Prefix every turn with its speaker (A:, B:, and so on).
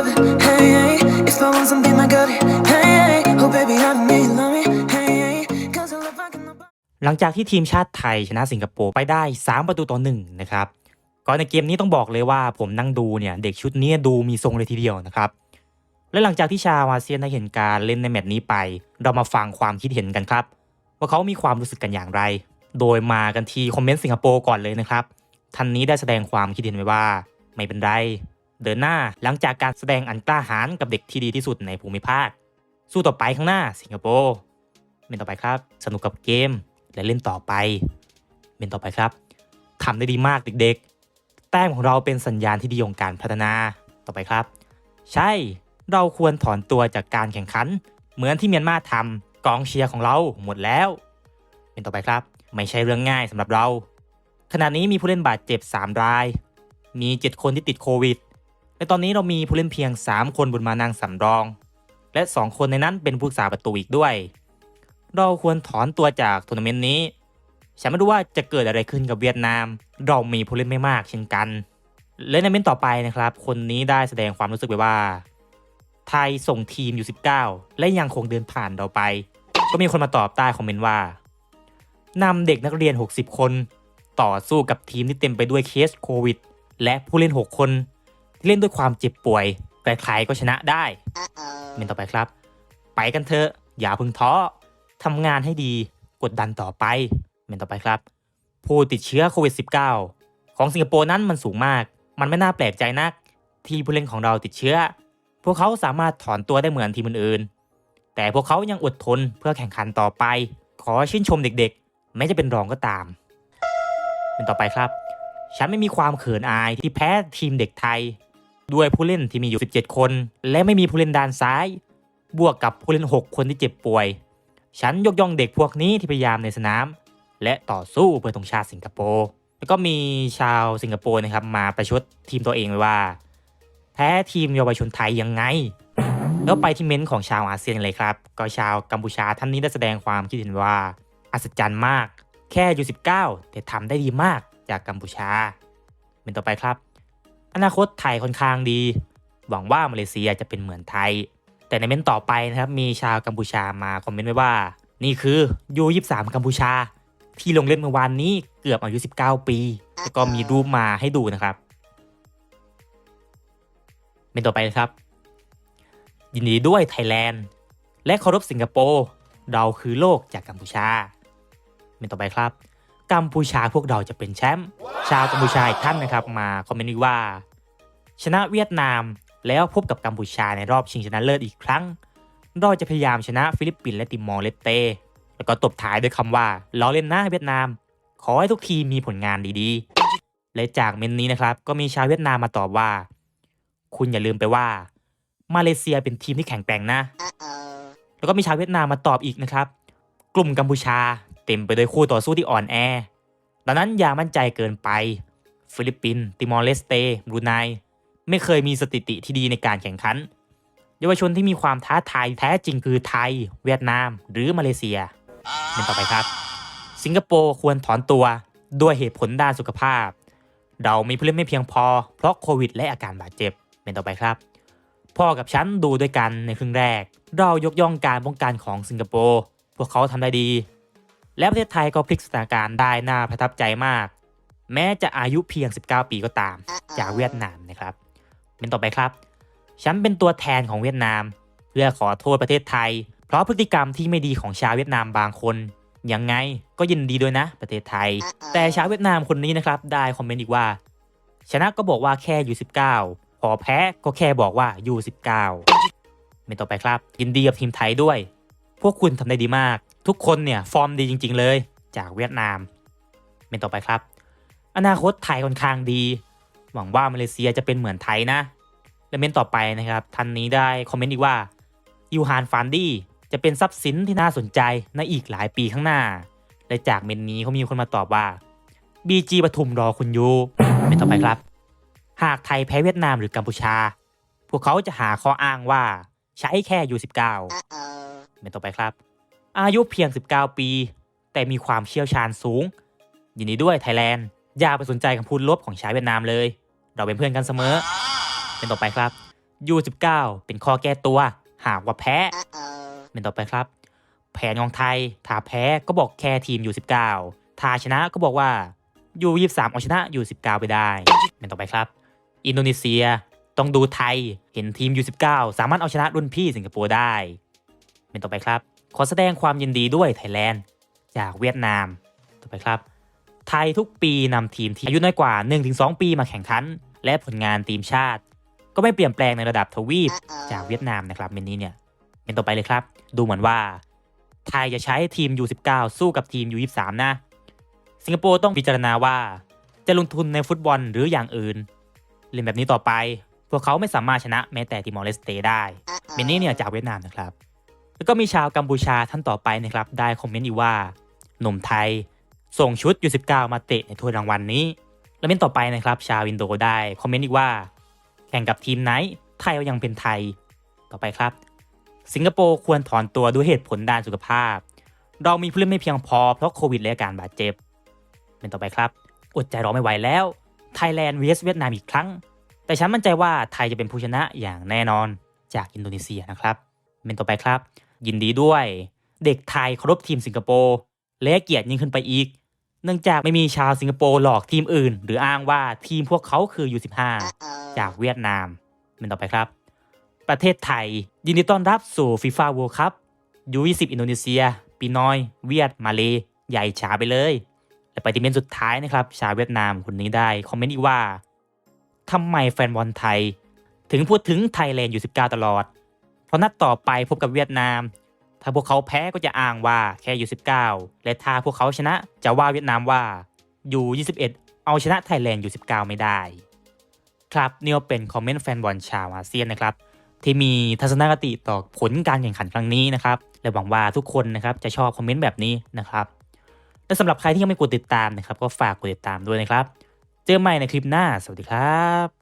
A: love it. Hey, hey. If I want something, I got it. Hey, hey. Oh, baby, I know you love me. Hey, hey. Cause your love, I can
B: หลังจากที่ทีมชาติไทยชนะสิงคโปร์ไปได้ 3 ประตูต่อหนึ่งนะครับก่อนในเกมนี้ต้องบอกเลยว่าผมนั่งดูเนี่ย เด็กชุดนี้ดูมีทรงเลยทีเดียวนะครับ และหลังจากที่ชาวอาเซียนได้เห็นการเล่นในแมตช์นี้ไป เรามาฟังความคิดเห็นกันครับ ว่าเขามีความรู้สึกกันอย่างไร โดยมากันที่คอมเมนต์สิงคโปร์ก่อนเลยนะครับท่านนี้ได้แสดงความคิดเห็นไว้ว่า ไม่เป็นไร เดินหน้าหลังจากการแสดงอันกล้าหาญกับเด็กที่ดีที่สุดในภูมิภาค สู้ต่อไปข้างหน้าสิงคโปร์เมนต่อไปครับ สนุกกับเกมและเล่นต่อไป เมนต่อไปครับทำได้ดีมากเด็กๆ แต้มของเราเป็นสัญญาณที่ดีของการพัฒนาต่อไปครับ ใช่เราควรถอนตัวจากการแข่งขัน เหมือนที่เมียนมาทำกองเชียร์ของเราหมดแล้ว เป็นต่อไปครับ ไม่ใช่เรื่องง่ายสำหรับเรา ขณะนี้มีผู้เล่นบาดเจ็บ 3 ราย มี 7 คนที่ติดโควิด และตอนนี้เรามีผู้เล่นเพียง 3 คนบนมานั่งสำรอง และ 2 คนในนั้นเป็นผู้รักษาประตูอีกด้วย เราควรถอนตัวจากทัวร์นาเมนต์นี้ ฉันไม่รู้ว่าจะเกิดอะไรขึ้นกับเวียดนาม เรามีผู้เล่นไม่มากเช่นกัน และในเมนต์ต่อไปนะครับ คนนี้ได้แสดงความรู้สึกไปว่า ไทยส่งทีมอยู่19 และยังคงเดินผ่านเราไป ก็มีคนมาตอบใต้คอมเมนต์ว่านำเด็กนักเรียน 60 คน ต่อสู้กับทีมที่เต็มไปด้วยเคสโควิด และผู้เล่น 6 คน ที่เล่นด้วยความเจ็บป่วยแต่ใครก็ชนะได้เมนต์ต่อไปครับ ไปกันเถอะ อย่าเพึ่งท้อทำงานให้ดีกดดันต่อไปเมนต์ต่อไปครับ ผู้ติดเชื้อโควิด -19 ของสิงคโปร์นั้นมันสูงมาก มันไม่น่าแปลกใจนัก ที่ผู้เล่นของเราติดเชื้อ พวกเขาสามารถถอนตัวได้เหมือนทีมอื่นๆแต่พวกเขายังอดทนเพื่อแข่งขันต่อไป ขอชื่นชมเด็กๆ แม้จะเป็นรองก็ตามเป็นต่อไปครับ ฉันไม่มีความเขินอายที่แพ้ทีมเด็กไทย ด้วยผู้เล่นที่มีอยู่ 17 คน และไม่มีผู้เล่นด้านซ้าย บวกกับผู้เล่น 6 คนที่เจ็บป่วย ฉันยกย่องเด็กพวกนี้ที่พยายามในสนาม และต่อสู้เพื่อธงชาติสิงคโปร์แล้วก็มีชาวสิงคโปร์นะครับมาประชดทีมตัวเองไว้ว่า แพ้ทีมเยาวชนไทยยังไง แล้วไปที่เม้นต์ของชาวอาเซียนเลยครับ ก็ชาวกัมพูชาท่านนี้ได้แสดงความคิดเห็นว่าอัศจรรย์มาก แค่อายุ19แต่ทำได้ดีมากจากกัมพูชา เป็นต่อไปครับ อนาคตไทยค่อนข้างดี หวังว่ามาเลเซียจะเป็นเหมือนไทย แต่ในเม้นต์ต่อไปนะครับมีชาวกัมพูชามาคอมเมนต์ไว้ว่า นี่คือยู23กัมพูชา ที่ลงเล่นเมื่อวานนี้เกือบอายุ 19 ปี แล้วก็มีรูปมาให้ดูนะครับเป็นต่อไปนะครับ ยินดีด้วยไทยแลนด์ และเคารพสิงคโปร์เราคือโลกจากกัมพูชาเป็นต่อไปครับ กัมพูชาพวกเราจะเป็นแชมป์ชาวกัมพูชาอีกท่านนะครับมาคอมเมนต์ว่า ชนะเวียดนามแล้วพบกับกัมพูชาในรอบชิงชนะเลิศอีกครั้ง เราจะพยายามชนะฟิลิปปินส์และติมอร์เลสเตแล้วก็ตบท้ายด้วยคำว่าล้อเล่นหน้าเวียดนาม ขอให้ทุกทีมมีผลงานดีๆ และจากเมนนี้นะครับ ก็มีชาวเวียดนามมาตอบว่า คุณอย่าลืมไปว่า มาเลเซียเป็นทีมที่แข็งแกร่งนะ แล้วก็มีชาวเวียดนามมาตอบอีกนะครับ กลุ่มกัมพูชา เต็มไปด้วยคู่ต่อสู้ที่อ่อนแอ ดังนั้นอย่ามั่นใจเกินไป ฟิลิปปินส์ติมอร์เลสเตบรูไนไม่เคยมีสถิติที่ดีในการแข่งขัน เยาวชนที่มีความท้าทายแท้จริงคือไทย เวียดนาม หรือมาเลเซียเป็นต่อไปครับ สิงคโปร์ควรถอนตัวด้วยเหตุผลด้านสุขภาพ เรามีผู้เล่นไม่เพียงพอ เพราะโควิดและอาการบาดเจ็บเป็นต่อไปครับ พ่อกับฉันดูด้วยกันในครึ่งแรก เรายกย่องการป้องกันของสิงคโปร์ พวกเขาทำได้ดี และประเทศไทยก็พลิกสถานการณ์ได้น่าประทับใจมาก แม้จะอายุเพียง 19 ปีก็ตาม จากเวียดนามนะครับ เป็นต่อไปครับ ฉันเป็นตัวแทนของเวียดนาม เพื่อขอโทษประเทศไทย เพราะพฤติกรรมที่ไม่ดีของชาวเวียดนามบางคนยังไงก็ยินดีด้วยนะ ประเทศไทย แต่ชาวเวียดนามคนนี้นะครับได้คอมเมนต์อีกว่า ชนะก็บอกว่าแค่อยู่ 19 พอแพ้ก็แค่บอกว่าอยู่ 19เป็นต่อไปครับ ยินดีกับทีมไทยด้วย พวกคุณทำได้ดีมาก ทุกคนเนี่ยฟอร์มดีจริง ๆ เลยจากเวียดนาม เป็นต่อไปครับ อนาคตไทยค่อนข้างดี หวังว่ามาเลเซียจะเป็นเหมือนไทยนะ และเมนต์ต่อไปนะครับท่านนี้ได้คอมเมนต์อีกว่ายูฮานฟานดี้จะเป็นทรัพย์สินที่น่าสนใจในอีกหลายปีข้างหน้า และจากเมนต์นี้เขามีคนมาตอบว่า BG ปทุมรอคุณอยู่เมนต์ต่อไปครับ หากไทยแพ้เวียดนามหรือกัมพูชา พวกเขาจะหาข้ออ้างว่าใช้แค่ยู19เมนต์ต่อไปครับ อายุเพียง 19 ปี แต่มีความเชี่ยวชาญสูง ยินดีด้วยไทยแลนด์ อย่าไปสนใจคำพูดลบของชาวเวียดนามเลย เราเป็นเพื่อนกันเสมอ เป็นต่อไปครับ U19 เป็นข้อแก้ตัว หากว่าแพ้ เป็นต่อไปครับ แผนของไทย ถ้าแพ้ก็บอกแค่ทีม U19 ถ้าชนะก็บอกว่า U23 เอาชนะ U19 ไปได้ เป็นต่อไปครับ อินโดนีเซียต้องดูไทย เห็นทีม U19 สามารถเอาชนะรุ่นพี่สิงคโปร์ได้ เป็นต่อไปครับ ขอแสดงความยินดีด้วยไทยแลนด์ จากเวียดนาม ต่อไปครับ ไทยทุกปีนำทีมที่อายุน้อยกว่า 1-2 ปีมาแข่งขัน และผลงานทีมชาติ ก็ไม่เปลี่ยนแปลงในระดับทวีปจากเวียดนามนะครับเมนนี้เนี่ยเป็นต่อไปเลยครับ ดูเหมือนว่า ไทยจะใช้ทีม U19 สู้กับทีม U23 นะ สิงคโปร์ต้องพิจารณาว่า จะลงทุนในฟุตบอลหรืออย่างอื่น เล่นแบบนี้ต่อไป พวกเขาไม่สามารถชนะแม้แต่ติมอร์เลสเตได้เมนนี้เนี่ยจากเวียดนามนะครับ แล้วก็มีชาวกัมพูชาท่านต่อไปนะครับได้คอมเมนต์อีกว่าหนุ่มไทย ส่งชุด U19 มาเตะในถ้วยรางวัลนนี้ แล้วเมนต์ต่อไปนะครับ ชาวอินโดได้คอมเมนต์อีกว่า แข่งกับทีมไหนไทยก็ยังเป็นไทยต่อไปครับ สิงคโปร์ควรถอนตัวด้วยเหตุผลด้านสุขภาพ เรามีผู้เล่นไม่เพียงพอเพราะโควิดและอาการบาดเจ็บ เป็นต่อไปครับอดใจรอไม่ไหวแล้วไทยแลนด์ vs เวียดนามอีกครั้ง แต่ฉันมั่นใจว่าไทยจะเป็นผู้ชนะอย่างแน่นอนจากอินโดนีเซียนะครับเป็นต่อไปครับ ยินดีด้วย เด็กไทยเคารพทีมสิงคโปร์และเกียรติยิ่งขึ้นไปอีก เนื่องจากไม่มีชาวสิงคโปร์หลอกทีมอื่น หรืออ้างว่าทีมพวกเขาคือ U15 จากเวียดนามเป็นต่อไปครับ ประเทศไทยยินดีต้อนรับสู่ฟีฟ่า World Cup U20 อินโดนีเซียปีน้อย เวียดมาเลใหญ่ฉาไปเลยและไปที่เมนต์สุดท้ายนะครับ ชาวเวียดนามคนนี้ได้ คอมเมนต์อีกว่าทำไมแฟนบอลไทย ถึงพูดถึงไทยแลนด์อยู่19 ตลอด เพราะนัดต่อไปพบกับเวียดนาม ถ้าพวกเขาแพ้ก็จะอ้างว่าแค่อยู่ 19 และถ้าพวกเขาชนะจะว่าเวียดนามว่าอยู่ 21 เอาชนะไทยแลนด์อยู่ 19 ไม่ได้ ครับนี่ก็เป็นคอมเมนต์แฟนบอลชาวอาเซียนนะครับที่มีทัศนคติต่อผลการแข่งขันครั้งนี้นะครับและหวังว่าทุกคนนะครับจะชอบคอมเมนต์แบบนี้นะครับและสำหรับใครที่ยังไม่กดติดตามนะครับ ก็ฝากกดติดตามด้วยนะครับ เจอกันใหม่ในคลิปหน้า สวัสดีครับ